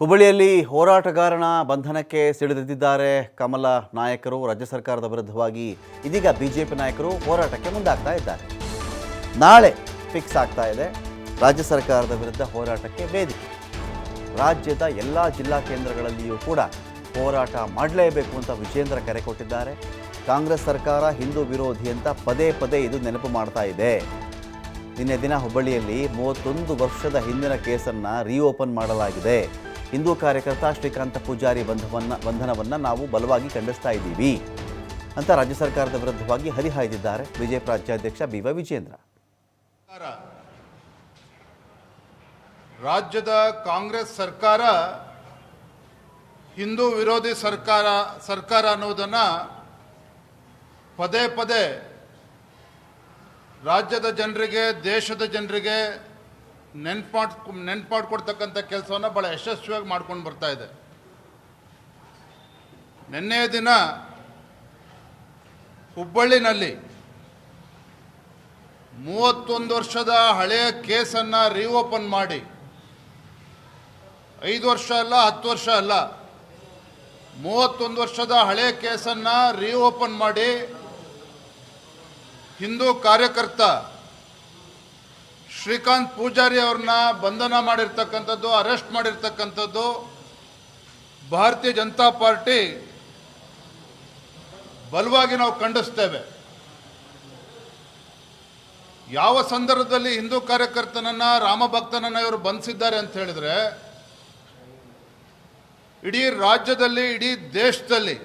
ಹುಬ್ಬಳ್ಳಿಯಲ್ಲಿ ಹೋರಾಟಗಾರನ ಬಂಧನಕ್ಕೆ ಸಿಡಿದಿದ್ದಾರೆ ಕಮಲ ನಾಯಕರು. ರಾಜ್ಯ ಸರ್ಕಾರದ ವಿರುದ್ಧವಾಗಿ ಇದೀಗ ಬಿಜೆಪಿ ನಾಯಕರು ಹೋರಾಟಕ್ಕೆ ಮುಂದಾಗ್ತಾ ಇದ್ದಾರೆ. ನಾಳೆ ಫಿಕ್ಸ್ ಆಗ್ತಾ ಇದೆ. ರಾಜ್ಯ ಸರ್ಕಾರದ ವಿರುದ್ಧ ಹೋರಾಟಕ್ಕೆ ವೇದಿಕೆ. ರಾಜ್ಯದ ಎಲ್ಲ ಜಿಲ್ಲಾ ಕೇಂದ್ರಗಳಲ್ಲಿಯೂ ಕೂಡ ಹೋರಾಟ ಮಾಡಲೇಬೇಕು ಅಂತ ವಿಜೇಂದ್ರ ಕರೆ ಕೊಟ್ಟಿದ್ದಾರೆ. ಕಾಂಗ್ರೆಸ್ ಸರ್ಕಾರ ಹಿಂದೂ ವಿರೋಧಿ ಅಂತ ಪದೇ ಪದೇ ಇದು ನೆನಪು ಮಾಡ್ತಾ ಇದೆ. ನಿನ್ನೆ ದಿನ ಹುಬ್ಬಳ್ಳಿಯಲ್ಲಿ ಮೂವತ್ತೊಂದು ವರ್ಷದ ಹಿಂದಿನ ಕೇಸನ್ನು ರೀಓಪನ್ ಮಾಡಲಾಗಿದೆ. ಹಿಂದೂ ಕಾರ್ಯಕರ್ತ ಶ್ರೀಕಾಂತ ಪೂಜಾರಿ ಬಂಧವನ್ನ ಬಂಧನವನ್ನು ನಾವು ಬಲವಾಗಿ ಖಂಡಿಸ್ತಾ ಇದ್ದೀವಿ ಅಂತ ರಾಜ್ಯ ಸರ್ಕಾರದ ವಿರುದ್ಧವಾಗಿ ಹರಿಹಾಯ್ದಿದ್ದಾರೆ ಬಿಜೆಪಿ ರಾಜ್ಯಾಧ್ಯಕ್ಷ ಬಿ ವೈ ವಿಜೇಂದ್ರ ರಾಜ್ಯದ ಕಾಂಗ್ರೆಸ್ ಸರ್ಕಾರ ಹಿಂದೂ ವಿರೋಧಿ ಸರ್ಕಾರ ಸರ್ಕಾರ ಅನ್ನೋದನ್ನು ಪದೇ ಪದೇ ರಾಜ್ಯದ ಜನರಿಗೆ, ದೇಶದ ಜನರಿಗೆ ನೆನ್ಪು ನೆನ್ಪಾಟ್ ನೆನ್ಪು ಮಾಡಿಕೊಡ್ತಕ್ಕಂಥ ಕೆಲಸವನ್ನು ಭಾಳ ಯಶಸ್ವಿಯಾಗಿ ಮಾಡ್ಕೊಂಡು ಬರ್ತಾ ಇದೆ. ನಿನ್ನೆಯ ದಿನ ಹುಬ್ಬಳ್ಳಿನಲ್ಲಿ ಮೂವತ್ತೊಂದು ವರ್ಷದ ಹಳೆಯ ಕೇಸನ್ನು ರೀಓಪನ್ ಮಾಡಿ. ಐದು ವರ್ಷ ಅಲ್ಲ, ಹತ್ತು ವರ್ಷ ಅಲ್ಲ. ಮೂವತ್ತೊಂದು ವರ್ಷದ ಹಳೆಯ ಕೇಸನ್ನು ರೀಓಪನ್ ಮಾಡಿ ಹಿಂದೂ ಕಾರ್ಯಕರ್ತ ಶ್ರೀಕಾಂತ್ ಪೂಜಾರಿ ಅವ್ರನ್ನ ಬಂಧನ ಮಾಡಿರ್ತಕ್ಕಂಥದ್ದು, ಅರೆಸ್ಟ್ ಮಾಡಿರ್ತಕ್ಕಂಥದ್ದು ಭಾರತೀಯ ಜನತಾ ಪಾರ್ಟಿ ಬಲವಾಗಿ ನಾವು ಖಂಡಿಸ್ತೇವೆ. ಯಾವ ಸಂದರ್ಭದಲ್ಲಿ ಹಿಂದೂ ಕಾರ್ಯಕರ್ತನನ್ನ ರಾಮಭಕ್ತನನ್ನ ಇವರು ಬಂಧಿಸಿದ್ದಾರೆ ಅಂತ ಹೇಳಿದ್ರೆ, ಇಡೀ ರಾಜ್ಯದಲ್ಲಿ, ಇಡೀ ದೇಶದಲ್ಲಿ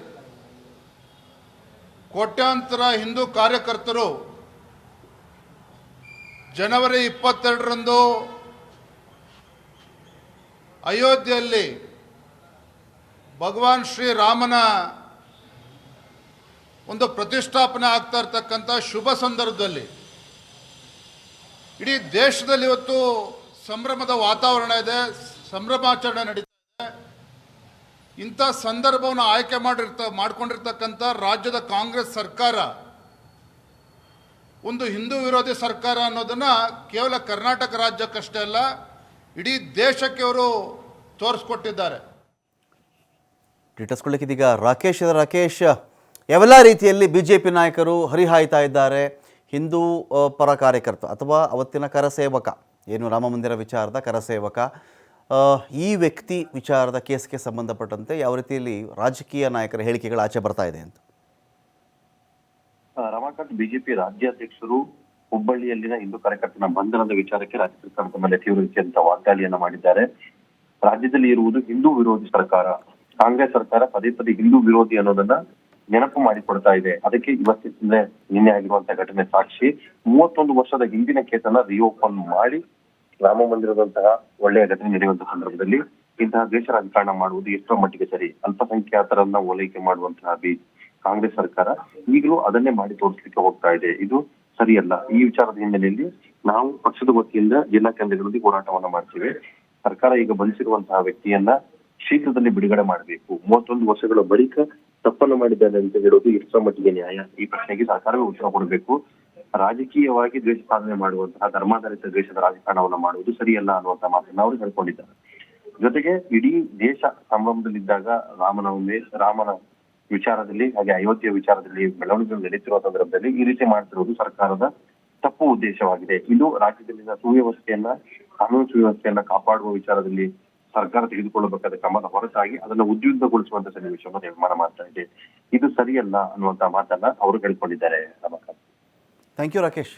ಕೋಟ್ಯಾಂತರ ಹಿಂದೂ ಕಾರ್ಯಕರ್ತರು ಜನವರಿ ಇಪ್ಪತ್ತೆರಡರಂದು ಅಯೋಧ್ಯೆಯಲ್ಲಿ ಭಗವಾನ್ ಶ್ರೀರಾಮನ ಒಂದು ಪ್ರತಿಷ್ಠಾಪನೆ ಆಗ್ತಾ ಇರ್ತಕ್ಕಂಥ ಶುಭ ಸಂದರ್ಭದಲ್ಲಿ, ಇಡೀ ದೇಶದಲ್ಲಿ ಇವತ್ತು ಸಂಭ್ರಮದ ವಾತಾವರಣ ಇದೆ, ಸಂಭ್ರಮಾಚರಣೆ ನಡೀತಾ ಇಂಥ ಸಂದರ್ಭವನ್ನು ಆಯ್ಕೆ ಮಾಡಿರ್ತ, ಮಾಡ್ಕೊಂಡಿರ್ತಕ್ಕಂಥ ರಾಜ್ಯದ ಕಾಂಗ್ರೆಸ್ ಸರ್ಕಾರ ಒಂದು ಹಿಂದೂ ವಿರೋಧಿ ಸರ್ಕಾರ ಅನ್ನೋದನ್ನು ಕೇವಲ ಕರ್ನಾಟಕ ರಾಜ್ಯಕ್ಕಷ್ಟೇ ಅಲ್ಲ, ಇಡೀ ದೇಶಕ್ಕೆ ಅವರು ತೋರಿಸ್ಕೊಟ್ಟಿದ್ದಾರೆ ಡೀಟೇಲ್ಸ್ ಕೊಡ್ಲಿಕ್ಕೆ ಇದೀಗ ರಾಕೇಶ್. ರಾಕೇಶ್ ಎಲ್ಲ ರೀತಿಯಲ್ಲಿ ಬಿ ಜೆ ಪಿ ನಾಯಕರು ಹರಿಹಾಯ್ತಾ ಇದ್ದಾರೆ, ಹಿಂದೂ ಪರ ಕಾರ್ಯಕರ್ತ ಅಥವಾ ಅವತ್ತಿನ ಕರಸೇವಕ, ಏನು ರಾಮ ಮಂದಿರ ವಿಚಾರದ ಕರಸೇವಕ ಈ ವ್ಯಕ್ತಿ ವಿಚಾರದ ಕೇಸ್ಗೆ ಸಂಬಂಧಪಟ್ಟಂತೆ ಯಾವ ರೀತಿಯಲ್ಲಿ ರಾಜಕೀಯ ನಾಯಕರ ಹೇಳಿಕೆಗಳು ಆಚೆ ಬರ್ತಾ ಇದೆ ಅಂತ ರಮಾಕಾಂತ್ ಬಿಜೆಪಿ ರಾಜ್ಯಾಧ್ಯಕ್ಷರು ಹುಬ್ಬಳ್ಳಿಯಲ್ಲಿನ ಹಿಂದೂ ಕಾರ್ಯಕರ್ತನ ಬಂಧನದ ವಿಚಾರಕ್ಕೆ ರಾಜ್ಯ ಸರ್ಕಾರದ ಮೇಲೆ ತೀವ್ರ ರೀತಿಯಂತ ವಾಗ್ದಾಳಿಯನ್ನ ಮಾಡಿದ್ದಾರೆ. ರಾಜ್ಯದಲ್ಲಿ ಇರುವುದು ಹಿಂದೂ ವಿರೋಧಿ ಸರ್ಕಾರ. ಕಾಂಗ್ರೆಸ್ ಸರ್ಕಾರ ಪದೇ ಪದೇ ಹಿಂದೂ ವಿರೋಧಿ ಅನ್ನೋದನ್ನ ನೆನಪು ಮಾಡಿಕೊಡ್ತಾ ಇದೆ. ಅದಕ್ಕೆ ಇವತ್ತಿನ ನಿನ್ನೆ ಆಗಿರುವಂತಹ ಘಟನೆ ಸಾಕ್ಷಿ. ಮೂವತ್ತೊಂದು ವರ್ಷದ ಹಿಂದಿನ ಕೇಸನ್ನ ರಿಓಪನ್ ಮಾಡಿ ರಾಮ ಮಂದಿರದಂತಹ ಒಳ್ಳೆಯ ಘಟನೆ ನಡೆಯುವಂತಹ ಸಂದರ್ಭದಲ್ಲಿ ಇಂತಹ ದೇಶ ರಾಜಕಾರಣ ಮಾಡುವುದು ಎಷ್ಟೋ ಮಟ್ಟಿಗೆ ಸರಿ. ಅಲ್ಪಸಂಖ್ಯಾತರನ್ನ ಓಲೈಕೆ ಮಾಡುವಂತಹ ಬಿ ಕಾಂಗ್ರೆಸ್ ಸರ್ಕಾರ ಈಗಲೂ ಅದನ್ನೇ ಮಾಡಿ ತೋರಿಸಲಿಕ್ಕೆ ಹೋಗ್ತಾ ಇದೆ. ಇದು ಸರಿಯಲ್ಲ. ಈ ವಿಚಾರದ ಹಿನ್ನೆಲೆಯಲ್ಲಿ ನಾವು ಪಕ್ಷದ ವತಿಯಿಂದ ಜಿಲ್ಲಾ ಕೇಂದ್ರಗಳಲ್ಲಿ ಹೋರಾಟವನ್ನ ಮಾಡ್ತೀವಿ. ಸರ್ಕಾರ ಈಗ ಬಂಧಿಸಿರುವಂತಹ ವ್ಯಕ್ತಿಯನ್ನ ಶೀಘ್ರದಲ್ಲಿ ಬಿಡುಗಡೆ ಮಾಡಬೇಕು. ಮೂವತ್ತೊಂದು ವರ್ಷಗಳ ಬಳಿಕ ತಪ್ಪನ್ನು ಮಾಡಿದ್ದಾನೆ ಅಂತ ಹೇಳೋದು ಎಷ್ಟರ ಮಟ್ಟಿಗೆ ನ್ಯಾಯ. ಈ ಪ್ರಶ್ನೆಗೆ ಸರ್ಕಾರವೇ ಉತ್ತರ ಕೊಡಬೇಕು. ರಾಜಕೀಯವಾಗಿ ದ್ವೇಷ ಸಾಧನೆ ಮಾಡುವಂತಹ ಧರ್ಮಾಧಾರಿತ ದ್ವೇಷದ ರಾಜಕಾರಣವನ್ನು ಮಾಡುವುದು ಸರಿಯಲ್ಲ ಅನ್ನುವಂತಹ ಮಾತನ್ನ ಅವರು ಹೇಳ್ಕೊಂಡಿದ್ದಾರೆ. ಜೊತೆಗೆ ಇಡೀ ದೇಶ ಸಂಭ್ರಮದಲ್ಲಿದ್ದಾಗ ರಾಮನವಮಿ, ರಾಮನ ವಿಚಾರದಲ್ಲಿ, ಹಾಗೆ ಅಯೋಧ್ಯೆ ವಿಚಾರದಲ್ಲಿ ಬೆಳವಣಿಗೆಗಳು ನಡೆಯುತ್ತಿರುವ ಸಂದರ್ಭದಲ್ಲಿ ಈ ರೀತಿ ಮಾಡ್ತಿರೋದು ಸರ್ಕಾರದ ತಪ್ಪು ಉದ್ದೇಶವಾಗಿದೆ. ಇದು ರಾಜ್ಯದಲ್ಲಿನ ಸುವ್ಯವಸ್ಥೆಯನ್ನ, ಕಾನೂನು ಸುವ್ಯವಸ್ಥೆಯನ್ನ ಕಾಪಾಡುವ ವಿಚಾರದಲ್ಲಿ ಸರ್ಕಾರ ತೆಗೆದುಕೊಳ್ಳಬೇಕಾದ ಕ್ರಮದ ಹೊರತಾಗಿ ಅದನ್ನು ಉದ್ಯುಕ್ತಗೊಳಿಸುವಂತ ಸನ್ನಿವೇಶವನ್ನು ನಿರ್ಮಾಣ ಮಾಡ್ತಾ ಇದೆ. ಇದು ಸರಿಯಲ್ಲ ಅನ್ನುವಂತ ಮಾತನ್ನ ಅವರು ಹೇಳ್ಕೊಂಡಿದ್ದಾರೆ. Thank you Rakesh